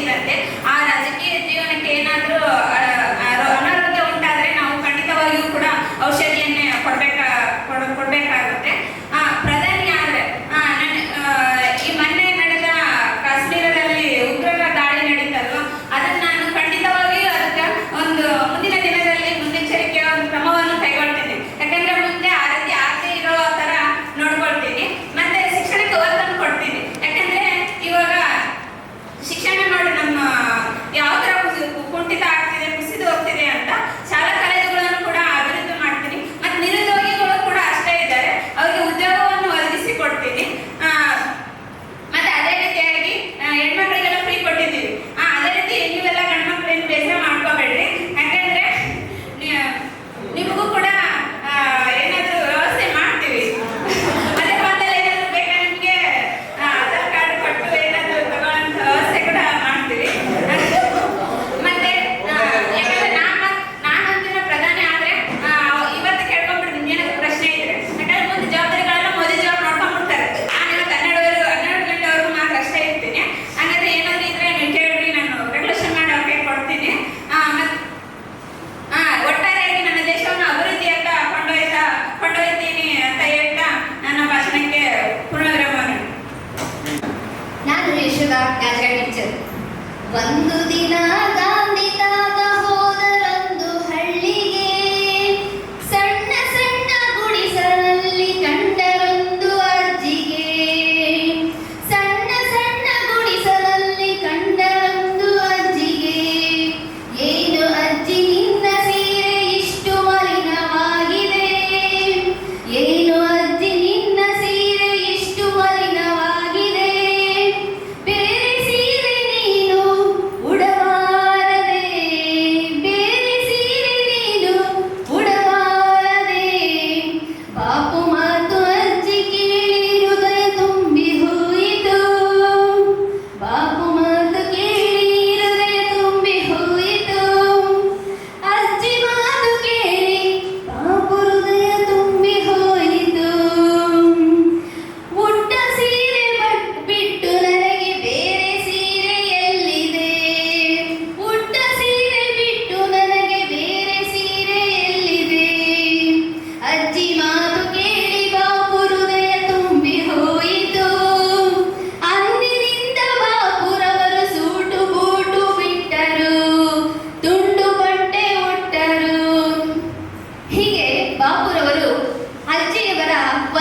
de. ಒಂದು ದಿನ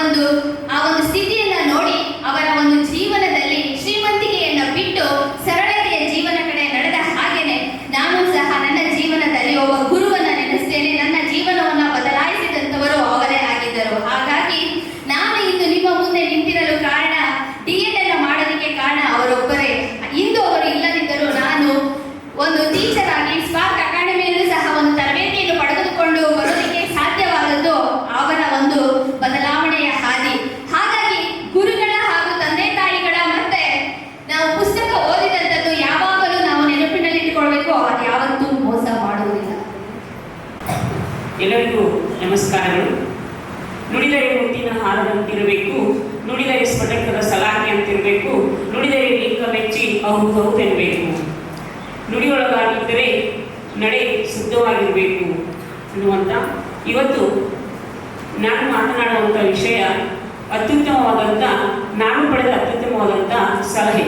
నందు ಎಲ್ಲರಿಗೂ ನಮಸ್ಕಾರಗಳು. ನುಡಿದರೆ ಮುತ್ತಿನ ಹಾರದಂತಿರಬೇಕು. ನುಡಿದ ಸ್ಫಟಕದ ಸಲಾಕೆ ಅಂತಿರಬೇಕು. ನುಡಿದರೆ ಲಿಂಗ ಮೆಚ್ಚಿ ಅವರು ಹೌದೆನ್ನಬೇಕು ನುಡಿಯೊಳಗಾಗಿದ್ದರೆ ನಡೆ ಶುದ್ಧವಾಗಿರಬೇಕು ಅನ್ನುವಂಥ ಇವತ್ತು ನಾನು ಮಾತನಾಡುವಂಥ ವಿಷಯ ಅತ್ಯುತ್ತಮವಾದಂಥ ನಾನು ಪಡೆದ ಅತ್ಯುತ್ತಮವಾದಂಥ ಸಲಹೆ.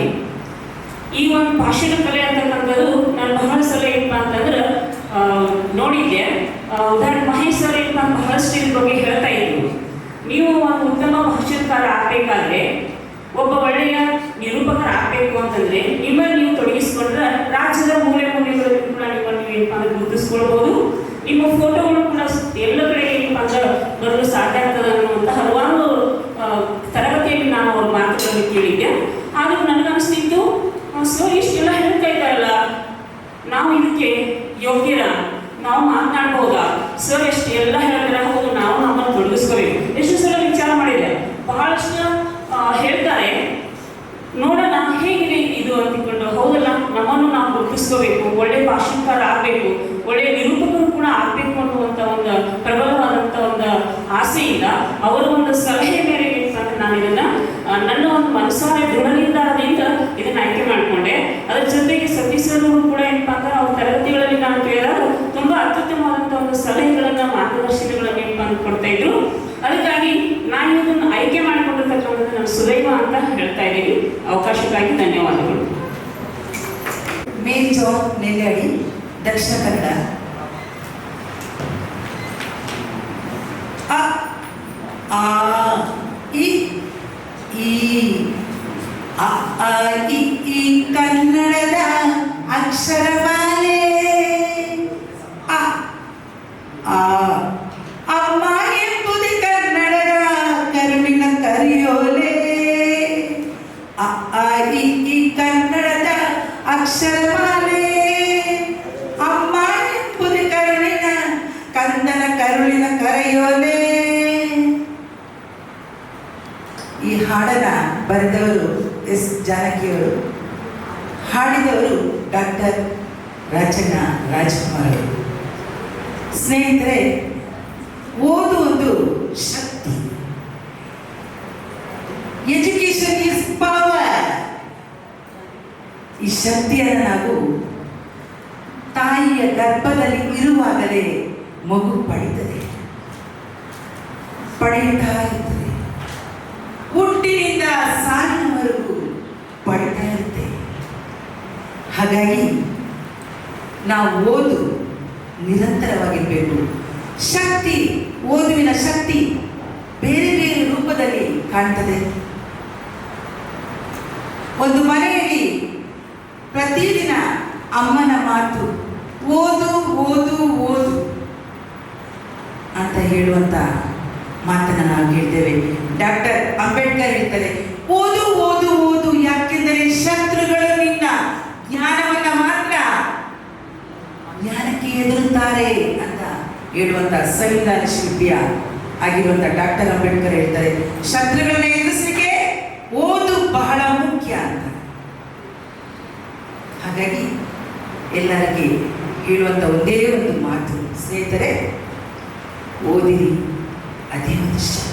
ಈ ಒಂದು ಭಾಷಣ ಕಲೆ ಅಂತಕ್ಕಂಥದ್ದು ನಾನು ಬಹಳ ಸಲ ಏನಪ್ಪ ಅಂತಂದ್ರೆ ನೋಡಿದ್ದೆ. ಉದಾಹರಣೆ, ಮಹೇಶ್ ಸರ್ ನಾನು ಅಂತ ಬಹಳಷ್ಟು ಇದ್ರ ಬಗ್ಗೆ ಹೇಳ್ತಾ ಇದ್ರು. ನೀವು ಒಂದು ಉತ್ತಮ ಭಾಷಣಕಾರ ಆಗಬೇಕಾದ್ರೆ, ಒಬ್ಬ ಒಳ್ಳೆಯ ನಿರೂಪಕರ ಆಗಬೇಕು ಅಂತಂದ್ರೆ, ನಿಮ್ಮನ್ನು ನೀವು ತೊಡಗಿಸ್ಕೊಂಡ್ರೆ ರಾಜ್ಯದ ಮೂಲೆ ಮೂಲೆಗಳಲ್ಲಿ ಕೂಡ ನಿಮ್ಮನ್ನು ಏನಪ್ಪ ಅಂದ್ರೆ ಗುರುತಿಸ್ಕೊಳ್ಬೋದು. ನಿಮ್ಮ ಫೋಟೋಗಳು ಕೂಡ ಎಲ್ಲ ಕಡೆ ಏನಪ್ಪ ಅಂದ್ರೆ ಬರಲು ಸಾಧ್ಯ ಆಗ್ತದೆ ಅನ್ನುವಂಥ ಹಲವಾರು ತರಗತಿಯಲ್ಲಿ ನಾನು ಅವ್ರ ಮಾತುಗಳನ್ನು ಕೇಳಿದ್ದೆ. ಆದರೂ ನನಗನ್ನಿಸ್ತಿತ್ತು ಸೊ ಇಷ್ಟೆಲ್ಲ ಹೇಳ್ತಾ ಇದ್ದಾರಲ್ಲ, ನಾವು ಇದಕ್ಕೆ ಯೋಗ್ಯರ? ನಾವು ಮಾತನಾಡ್ಬೋದಾ? ಸರ್ ಎಷ್ಟು ಎಲ್ಲ ಹೇಳಿದ್ರೆ ಹೌದು, ನಾವು ನಮ್ಮನ್ನು ತೊಡಗಿಸ್ಕೋಬೇಕು. ಎಷ್ಟು ಸಲ ವಿಚಾರ ಮಾಡಿದೆ? ಬಹಳಷ್ಟು ಹೇಳ್ತಾರೆ. ನೋಡೋಣ, ಹೇಗಿದೆ ಇದು ಅಂತಿಕೊಂಡು ಹೌದಲ್ಲ, ನಮ್ಮನ್ನು ನಾವು ಗುರುತಿಸ್ಕೋಬೇಕು ಒಳ್ಳೆ ಭಾಷಣಕಾರ ಆಗಬೇಕು. ಒಳ್ಳೆ ನಿರೂಪಕರು ಕೂಡ ಆಗಬೇಕು ಅನ್ನುವಂಥ ಒಂದು ಪ್ರಬಲವಾದಂಥ ಒಂದು ಆಸೆಯಿಂದ ಅವರ ಒಂದು ಸಲಹೆ ಮೇರೆಗೆ ನಾನು ಇದನ್ನ ನನ್ನ ಒಂದು ಮನಸ್ಸಾರ ದೃಢ ಮೇರಿ ಜಾನ್ ನೆಲ್ಯಾಡಿ ದಕ್ಷಿಣ ಕನ್ನಡ ಅ ಆ ಇ ಈ ಅ ಆ ಇ ಈ ಕನ್ನಡದ ಅಕ್ಷರಮಾಲೆ ಅ ಆ ಅಮ್ಮ ಎಂಬುದು ಕನ್ನಡದ ಕರುವಿನ ಕರಿಯೋಲೆ ಅ ಆ ಇ ಈ ಕನ್ನಡದ ಅಕ್ಷರಮಾಲೆ ಕರುಳಿನ ಈ ಹಾಡನ್ನ ಬರೆದವರು ಎಸ್ ಜಾನಕಿಯವರು, ಹಾಡಿದವರು ಡಾಕ್ಟರ್ ರಾಜಣ್ಣ ರಾಜ್ಕುಮಾರ್ ಅವರು. ಸ್ನೇಹಿತರೆ, ಓದು ಒಂದು ಶಕ್ತಿ. ಎಜುಕೇಶನ್ ಇಸ್ ಪವರ್ ಈ ಶಕ್ತಿಯನ್ನು ನಾವು ತಾಯಿಯ ಗರ್ಭದಲ್ಲಿ ಇರುವಾಗಲೇ ಮಗು ಪಡೀತದೆ ಪಡೆಯುತ್ತಾ ಇರ್ತದೆ ಹುಟ್ಟಿನಿಂದ ಸಾಲಿನವರೆಗೂ ಪಡಿತಾ ಇರುತ್ತೆ ಹಾಗಾಗಿ ನಾವು ಓದು ನಿರಂತರವಾಗಿರಬೇಕು ಶಕ್ತಿ, ಓದುವಿನ ಶಕ್ತಿ ಬೇರೆ ಬೇರೆ ರೂಪದಲ್ಲಿ ಕಾಣ್ತದೆ. ಒಂದು ಮನೆಯಲ್ಲಿ ಪ್ರತಿದಿನ ಅಮ್ಮನ ಮಾತು, ಓದು ಓದು ಓದು ಅಂತ ಹೇಳುವಂತ ಮಾತನ್ನ ನಾವು ಕೇಳ್ತೇವೆ ಡಾಕ್ಟರ್ ಅಂಬೇಡ್ಕರ್ ಹೇಳ್ತಾರೆ, ಓದು ಓದು ಓದು, ಯಾಕೆಂದರೆ ಶತ್ರುಗಳು ನಿನ್ನ ಜ್ಞಾನವನ್ನ ಮಾತ್ರ ಜ್ಞಾನಕ್ಕೆ ಎದುರುತ್ತಾರೆ ಅಂತ ಹೇಳುವಂತ ಸಂವಿಧಾನ ಶಿಲ್ಪಿಯ ಆಗಿರುವಂತ ಡಾಕ್ಟರ್ ಅಂಬೇಡ್ಕರ್ ಹೇಳ್ತಾರೆ. ಶತ್ರುಗಳನ್ನ ಎದುರಿಸಲಿಕ್ಕೆ ಓದು ಬಹಳ ಮುಖ್ಯ ಅಂತ. ಹಾಗಾಗಿ ಎಲ್ಲರಿಗೆ ಹೇಳುವಂತ ಒಂದೇ ಒಂದು ಮಾತು, ಸ್ನೇಹಿತರೆ, ಓದಿರಿ. ಅದೇ ಒಂದು ಶಕ್ತಿ ಧನ್ಯವಾದ